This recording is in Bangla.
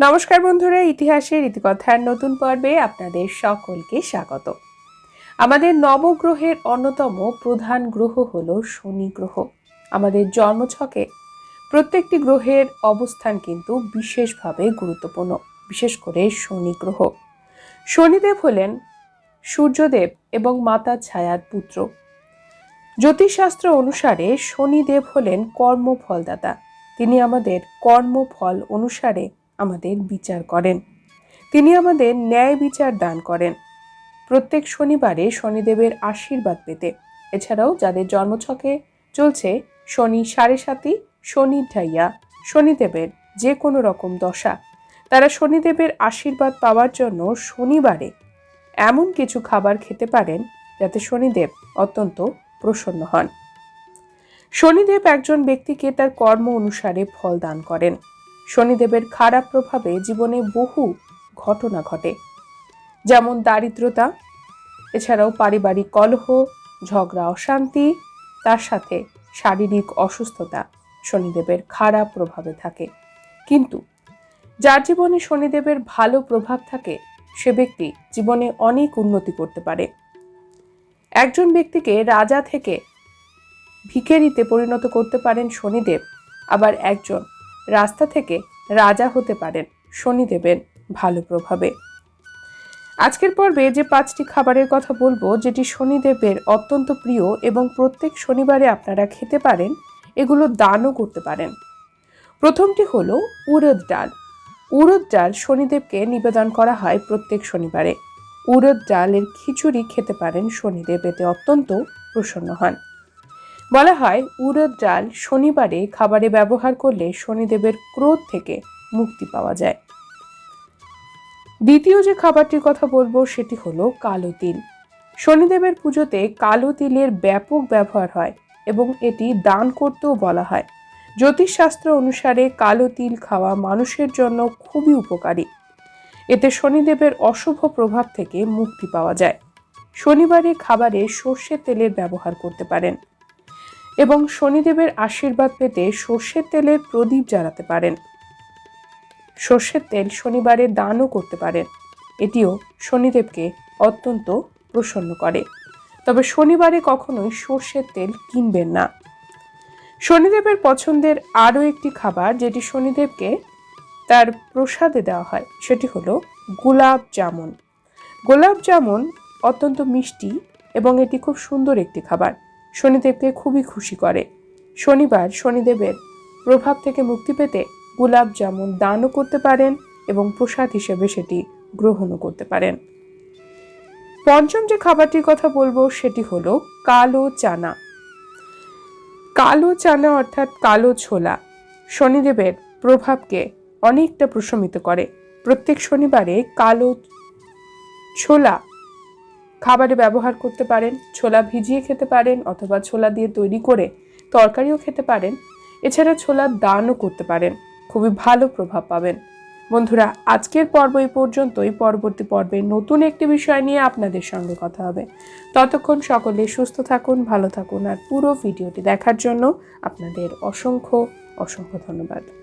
নমস্কার বন্ধুরা, ইতিহাসের ইতিকথার নতুন পর্বে আপনাদের সকলকে স্বাগত। আমাদের নবগ্রহের অন্যতম প্রধান গ্রহ হল শনি গ্রহ। আমাদের জন্মছকে প্রত্যেকটি গ্রহের অবস্থান কিন্তু বিশেষভাবে গুরুত্বপূর্ণ, বিশেষ করে শনি গ্রহ। শনিদেব হলেন সূর্যদেব এবং মাতা ছায়ার পুত্র। জ্যোতিষশাস্ত্র অনুসারে শনিদেব হলেন কর্মফলদাতা। তিনি আমাদের কর্মফল অনুসারে আমাদের বিচার করেন। তিনি আমাদের ন্যায় বিচার দান করেন। প্রত্যেক শনিবারে শনিদেবের আশীর্বাদ পেতে। এছাড়াও যাদের জন্মছকে চলছে, শনি সাড়ে সাতি শনি ঢাইয়া, শনিদেবের যে কোনো রকম দশা, তারা শনিদেবের আশীর্বাদ পাওয়ার জন্য শনিবারে এমন কিছু খাবার খেতে পারেন যাতে শনিদেব অত্যন্ত প্রসন্ন হন। শনিদেব একজন ব্যক্তিকে তার কর্ম অনুসারে ফল দান করেন। শনিদেবের খারাপ প্রভাবে জীবনে বহু ঘটনা ঘটে। যেমন দারিদ্রতা, এছাড়াও পারিবারিক কলহ, ঝগড়া, অশান্তি, তার সাথে শারীরিক অসুস্থতা শনিদেবের খারাপ প্রভাবে থাকে। কিন্তু যার জীবনে শনিদেবের ভালো প্রভাব থাকে, সে ব্যক্তি জীবনে অনেক উন্নতি করতে পারে। একজন ব্যক্তিকে রাজা থেকে ভিখেরিতে পরিণত করতে পারেন শনিদেব, আবার একজন রাস্তা থেকে রাজা হতে পারেন শনিদেবের ভালো প্রভাবে। আজকের পর্বে যে পাঁচটি খাবারের কথা বলব, যেটি শনিদেবের অত্যন্ত প্রিয় এবং প্রত্যেক শনিবারে আপনারা খেতে পারেন, এগুলো দানও করতে পারেন। প্রথমটি হলো উড়দ ডাল। উড়দ ডাল শনিদেবকে নিবেদন করা হয় প্রত্যেক শনিবারে। উড়দ ডালের খিচুড়ি খেতে পারেন শনিদেব, এতে অত্যন্ত প্রসন্ন হন। বলা হয় উড়দ ডাল শনিবারে খাবারে ব্যবহার করলে শনিদেবের ক্রোধ থেকে মুক্তি পাওয়া যায়। দ্বিতীয় যে খাবারটির কথা বলব, সেটি হলো কালো তিল। শনিদেবের পুজোতে কালো তিলের ব্যাপক ব্যবহার হয় এবং এটি দান করতেও বলা হয়। জ্যোতিষশাস্ত্র অনুসারে কালো তিল খাওয়া মানুষের জন্য খুবই উপকারী। এতে শনিদেবের অশুভ প্রভাব থেকে মুক্তি পাওয়া যায়। শনিবারে খাবারে সর্ষের তেলের ব্যবহার করতে পারেন। এবং শনিদেবের আশীর্বাদ পেতে সর্ষের তেলের প্রদীপ জ্বালাতে পারেন। সর্ষের তেল শনিবারে দানও করতে পারেন। এটিও শনিদেবকে অত্যন্ত প্রসন্ন করে। তবে শনিবারে কখনোই সর্ষের তেল কিনবেন না। শনিদেবের পছন্দের আরও একটি খাবার যেটি শনিদেবকে তার প্রসাদে দেওয়া হয়, সেটি হলো গোলাপ জামুন। গোলাপ জামুন অত্যন্ত মিষ্টি এবং এটি খুব সুন্দর একটি খাবার। শনিদেবকে খুবই খুশি করে। শনিবার শনিদেবের প্রভাব থেকে মুক্তি পেতে গোলাপ জামুন দানও করতে পারেন এবং প্রসাদ হিসেবে সেটি গ্রহণও করতে পারেন। পঞ্চম যে খাবারটির কথা বলব সেটি হলো কালো চানা। কালো চানা অর্থাৎ কালো ছোলা শনিদেবের প্রভাবকে অনেকটা প্রশমিত করে। প্রত্যেক শনিবারে কালো ছোলা খাবারে ব্যবহার করতে পারেন, ছোলা ভিজিয়ে খেতে পারেন অথবা ছোলা দিয়ে তৈরি করে তরকারিও খেতে পারেন। এছাড়া ছোলার দানও করতে পারেন। খুবই ভালো প্রভাব পাবেন। বন্ধুরা, আজকের পর্ব এই পর্যন্তই। পরবর্তী পর্বে নতুন একটি বিষয় নিয়ে আপনাদের সঙ্গে কথা হবে। ততক্ষণ সকলে সুস্থ থাকুন, ভালো থাকুন আর পুরো ভিডিওটি দেখার জন্য আপনাদের অসংখ্য অসংখ্য ধন্যবাদ।